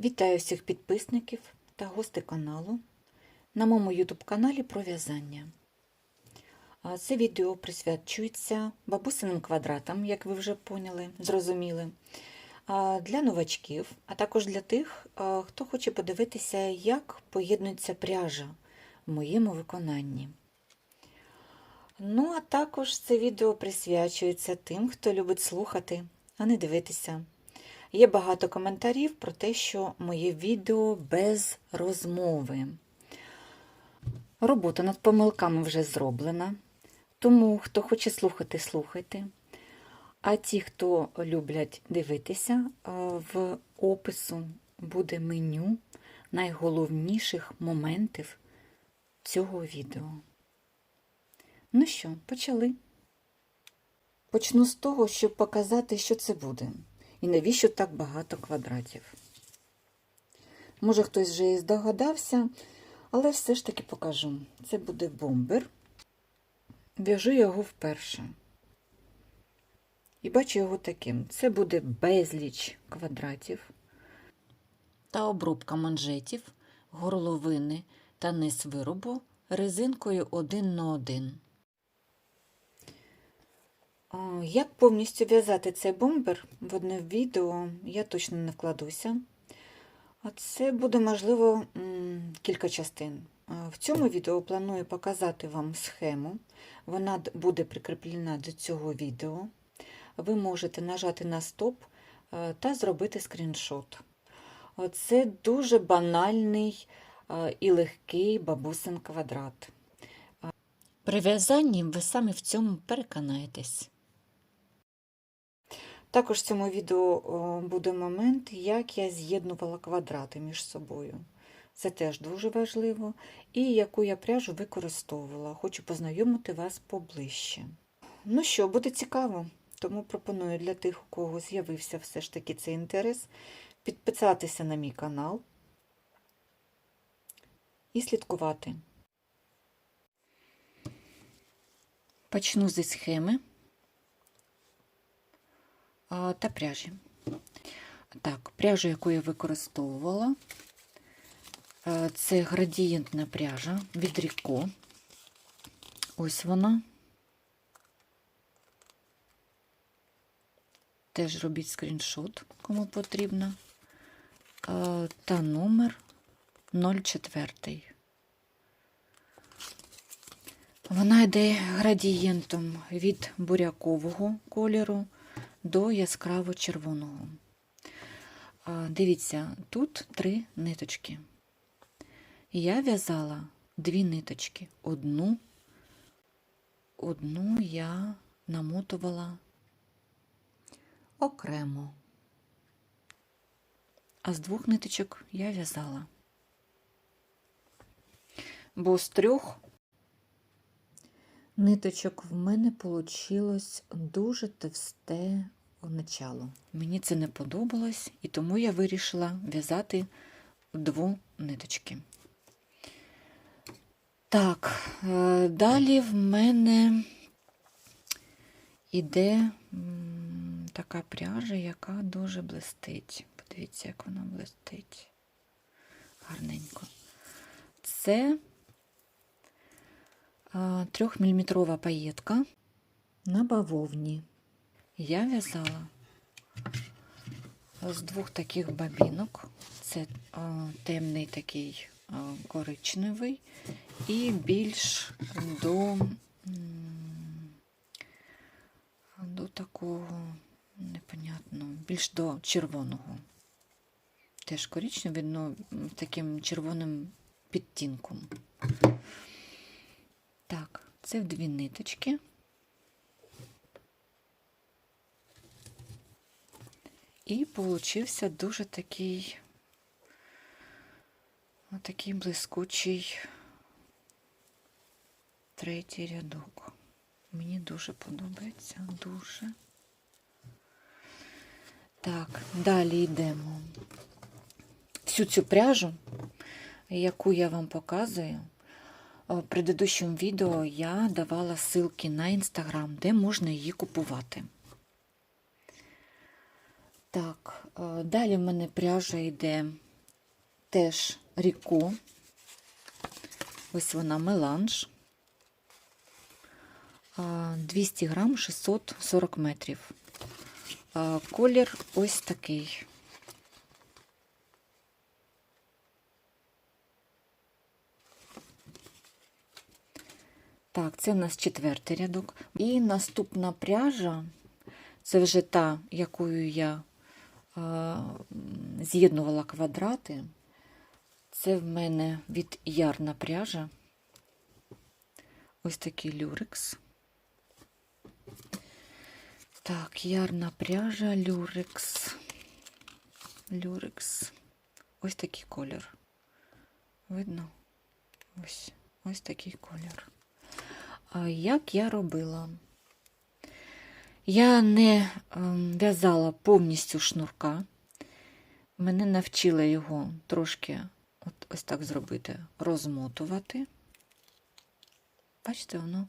Вітаю всіх підписників та гостей каналу на моєму YouTube каналі про в'язання. Це відео присвячується бабусиним квадратам, як ви вже поняли, зрозуміли, для новачків, а також для тих, хто хоче подивитися, як поєднується пряжа в моєму виконанні. Ну, а також це відео присвячується тим, хто любить слухати, а не дивитися. Є багато коментарів про те, що моє відео без розмови. Робота над помилками вже зроблена, тому хто хоче слухати, слухайте. А ті, хто люблять дивитися, в опису буде меню найголовніших моментів цього відео. Ну що, почали. Почну з того, щоб показати, що це буде. І навіщо так багато квадратів? Може, хтось вже і здогадався, але все ж таки покажу. Це буде бомбер. В'яжу його вперше. І бачу його таким. Це буде безліч квадратів та обробка манжетів, горловини та низ виробу резинкою 1 на 1. Як повністю в'язати цей бомбер в одне відео, я точно не вкладуся. Це буде, можливо, кілька частин. В цьому відео планую показати вам схему. Вона буде прикріплена до цього відео. Ви можете нажати на стоп та зробити скріншот. Це дуже банальний і легкий бабусин квадрат. При в'язанні ви самі в цьому переконаєтесь. Також в цьому відео буде момент, як я з'єднувала квадрати між собою. Це теж дуже важливо. І яку я пряжу використовувала. Хочу познайомити вас поближче. Ну що, буде цікаво, тому пропоную для тих, у кого з'явився все ж таки цей інтерес, підписатися на мій канал і слідкувати. Почну зі схеми та пряжі. Так, пряжу, яку я використовувала, це градієнтна пряжа від Ріко. Ось вона. Теж робіть скріншот, кому потрібно. Та номер 04. Вона йде градієнтом від бурякового кольору до яскраво червоного. Дивіться, тут три ниточки. Я в'язала дві ниточки. Одну, одну я намотувала окремо, а з двох ниточок я в'язала. Бо з трьох ниточок в мене вийшло дуже товсте начало. Мені це не подобалось, і тому я вирішила в'язати дві ниточки. Так, далі в мене іде така пряжа, яка дуже блистить. Подивіться, як вона блистить. Гарненько. Це трьохміліметрова паєтка на бавовні. Я в'язала з двох таких бабінок. Це а, темний такий а, коричневий і більш до, до такого, непонятно, більш до червоного. Теж коричневий, але таким червоним підтінком. Так, це в дві ниточки. І получився дуже такий отакий блискучий третій рядок. Мені дуже подобається, дуже. Так, далі йдемо. Всю цю пряжу, яку я вам показую, в предыдущому відео я давала ссылки на інстаграм, де можна її купувати. Так, далі в мене пряжа йде теж ріко. Ось вона меланж. 200 грам 640 метрів. Колір ось такий. Так, це у нас четвертий рядок. І наступна пряжа це вже та, якою я з'єднувала квадрати. Це в мене від ярна пряжа. Ось такий люрекс. Так, ярна пряжа, люрекс. Люрекс. Ось такий колір. Видно? Ось, ось такий колір. Як я робила? Я не ем, в'язала повністю шнурка. Мене навчили його трошки от, ось так зробити, розмотувати. Бачите, воно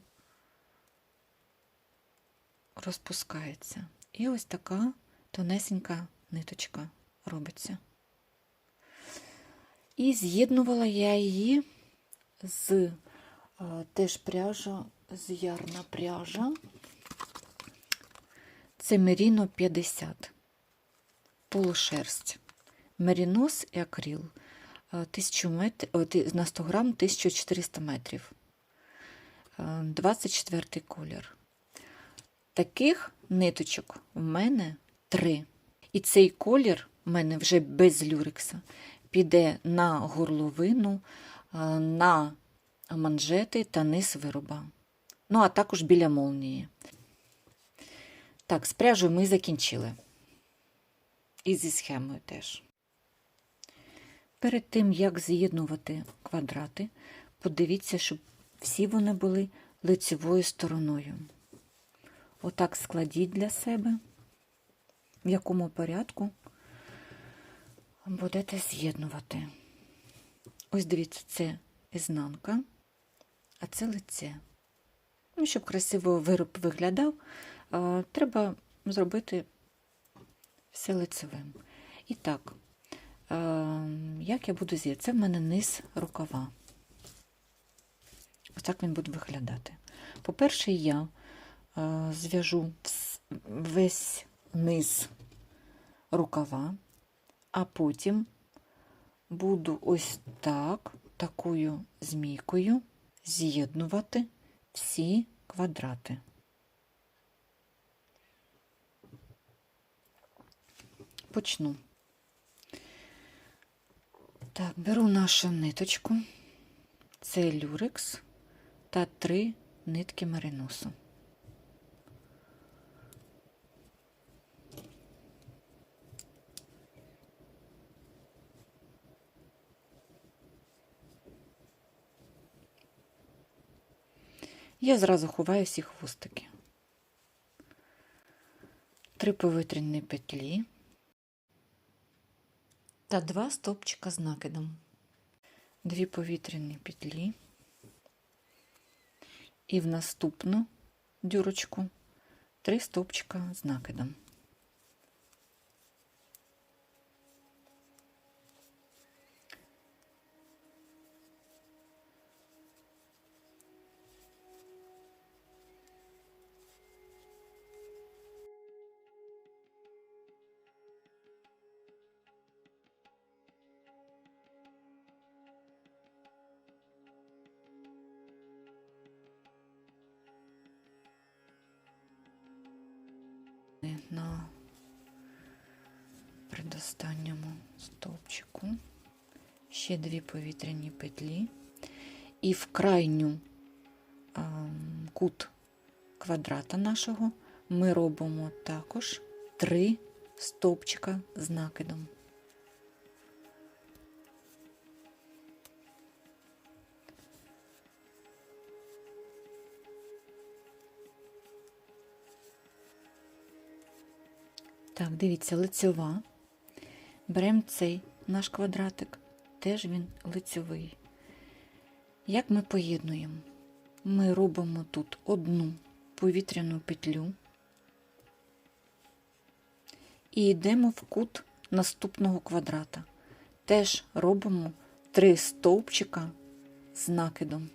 розпускається. І ось така тонесенька ниточка робиться. І з'єднувала я її з е, теж пряжа, з ярна пряжа. Це Меріно 50, полушерсть. Мерінос і акрил. е, 1000 мет... на 100 грам 1400 метрів. Е, 24 колір. Таких ниточок у мене три. І цей колір у мене вже без люрекса піде на горловину, е, на манжети та низ вироба. Ну, а також біля молнії. Так, з пряжею ми закінчили. І зі схемою теж. Перед тим, як з'єднувати квадрати, подивіться, щоб всі вони були лицевою стороною. Отак складіть для себе, в якому порядку будете з'єднувати. Ось дивіться, це ізнанка, а це лице. Ну, щоб красиво вироб виглядав, треба зробити все лицевим. І так, як я буду з'єднати? Це в мене низ рукава. Ось так він буде виглядати. По-перше, я зв'яжу весь низ рукава, а потім буду ось так, такою змійкою з'єднувати всі квадрати. Почну. Так, беру нашу ниточку, це люрекс та три нитки мариносу. Я зразу ховаю всі хвостики. Три повітряні петлі та два стопчика з накидом. Дві повітряні петлі. І в наступну дюрочку три стопчика з накидом. Предостанньому стовпчику ще дві повітряні петлі, і в крайню ем, кут квадрата нашого ми робимо також три стовпчика з накидом. Так, дивіться, лицьова. Беремо цей наш квадратик, теж він лицьовий. Як ми поєднуємо? Ми робимо тут одну повітряну петлю і йдемо в кут наступного квадрата. теж робимо три стовпчика з накидом.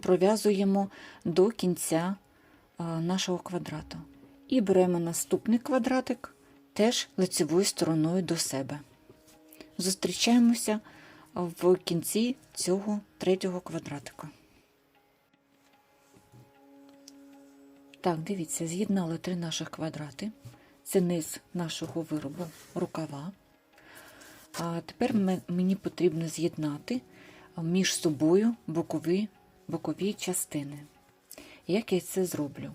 Пров'язуємо до кінця нашого квадрату. І беремо наступний квадратик теж лицевою стороною до себе. Зустрічаємося в кінці цього третього квадратика. Так, дивіться, з'єднали три наших квадрати. Це низ нашого виробу рукава. А тепер мені потрібно з'єднати між собою бокові, бокові частини. Як я це зроблю?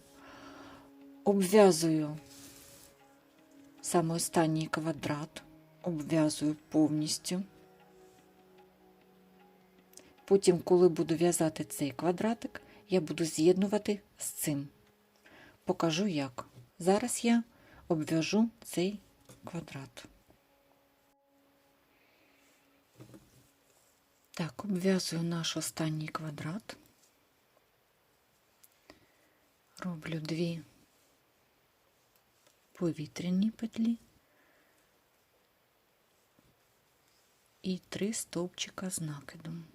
Обв'язую саме останній квадрат, обв'язую повністю. Потім, коли буду в'язати цей квадратик, я буду з'єднувати з цим. Покажу як. Зараз я обв'яжу цей квадрат. Так, обв'язую наш останній квадрат. Роблю дві повітряні петлі і три стовпчика з накидом.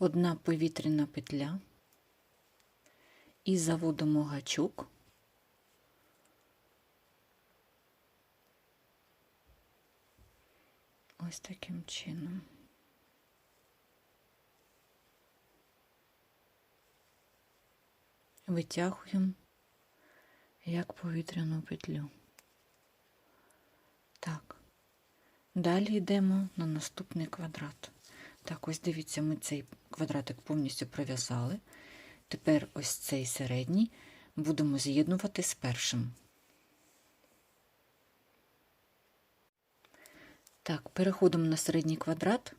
Одна повітряна петля і заводимо гачок. Ось таким чином. Витягуємо як повітряну петлю. Так. Далі йдемо на наступний квадрат. Так, ось дивіться, ми цей квадратик повністю пров'язали. Тепер ось цей середній будемо з'єднувати з першим. Так, переходимо на середній квадрат,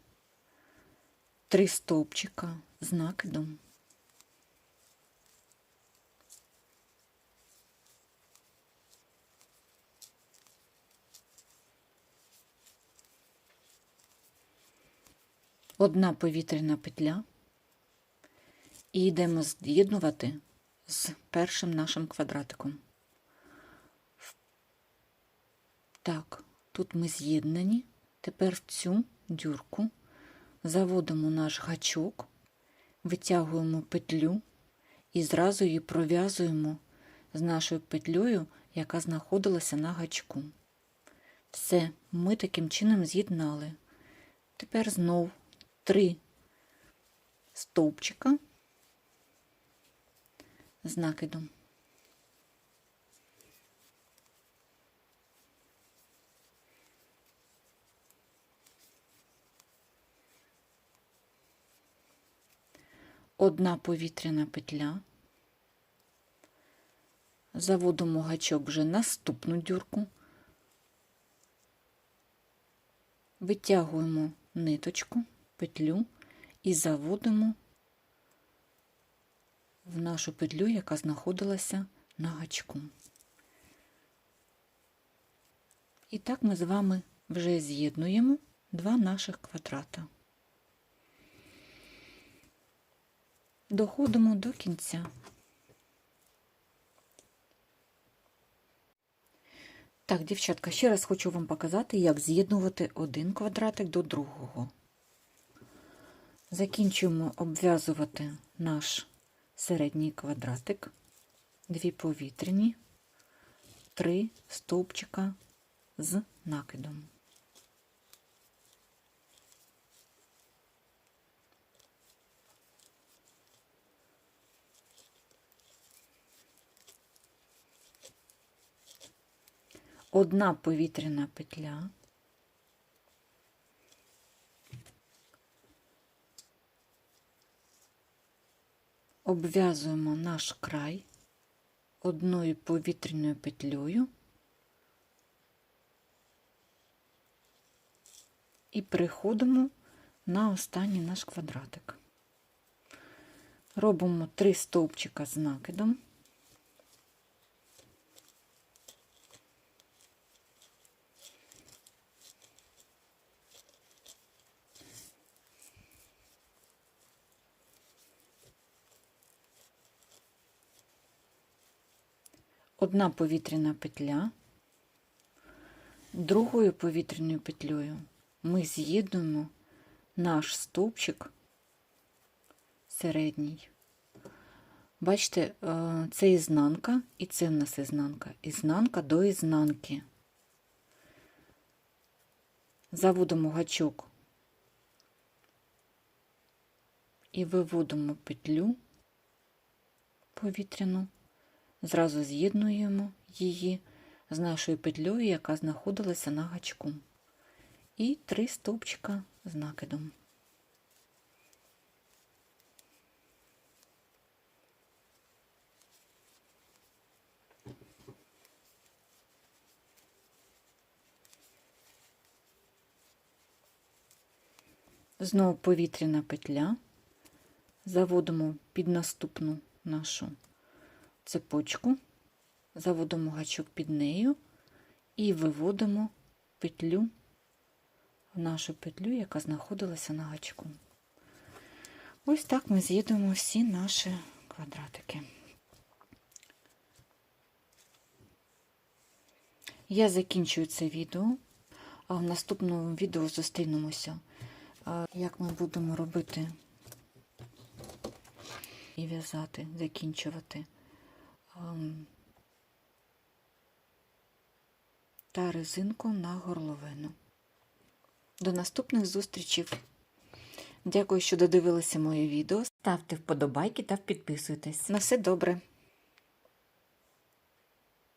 три стовпчика з накидом. Одна повітряна петля і йдемо з'єднувати з першим нашим квадратиком. Так, тут ми з'єднані. Тепер в цю дюрку заводимо наш гачок, витягуємо петлю і зразу її пров'язуємо з нашою петлею, яка знаходилася на гачку. Все, ми таким чином з'єднали. Тепер знов три стовпчика з накидом. Одна повітряна петля. Заводимо гачок вже наступну дюрку, витягуємо ниточку, петлю і заводимо в нашу петлю, яка знаходилася на гачку. І так ми з вами вже з'єднуємо два наших квадрата. Доходимо до кінця. Так, дівчатка, ще раз хочу вам показати, як з'єднувати один квадратик до другого. Закінчуємо обв'язувати наш середній квадратик, дві повітряні, три стовпчика з накидом. Одна повітряна петля. обв'язуємо наш край одною повітряною петлею і приходимо на останній наш квадратик. Робимо три стовпчика з накидом. Одна повітряна петля, другою повітряною петлею ми з'єднуємо наш стовпчик середній. Бачите, е, це ізнанка, і це в нас ізнанка. Ізнанка до ізнанки. Заводимо гачок і виводимо петлю повітряну, зразу з'єднуємо її з нашою петлею, яка знаходилася на гачку. І три стовпчика з накидом. Знову повітряна петля. Заводимо під наступну нашу цепочку, заводимо гачок під нею і виводимо петлю в нашу петлю, яка знаходилася на гачку. Ось так ми з'єднуємо всі наші квадратики. Я закінчую це відео, а в наступному відео зустрінемося, як ми будемо робити і в'язати, закінчувати та резинку на горловину. До наступних зустрічей. Дякую, що додивилися моє відео. Ставте вподобайки та підписуйтесь. На все добре!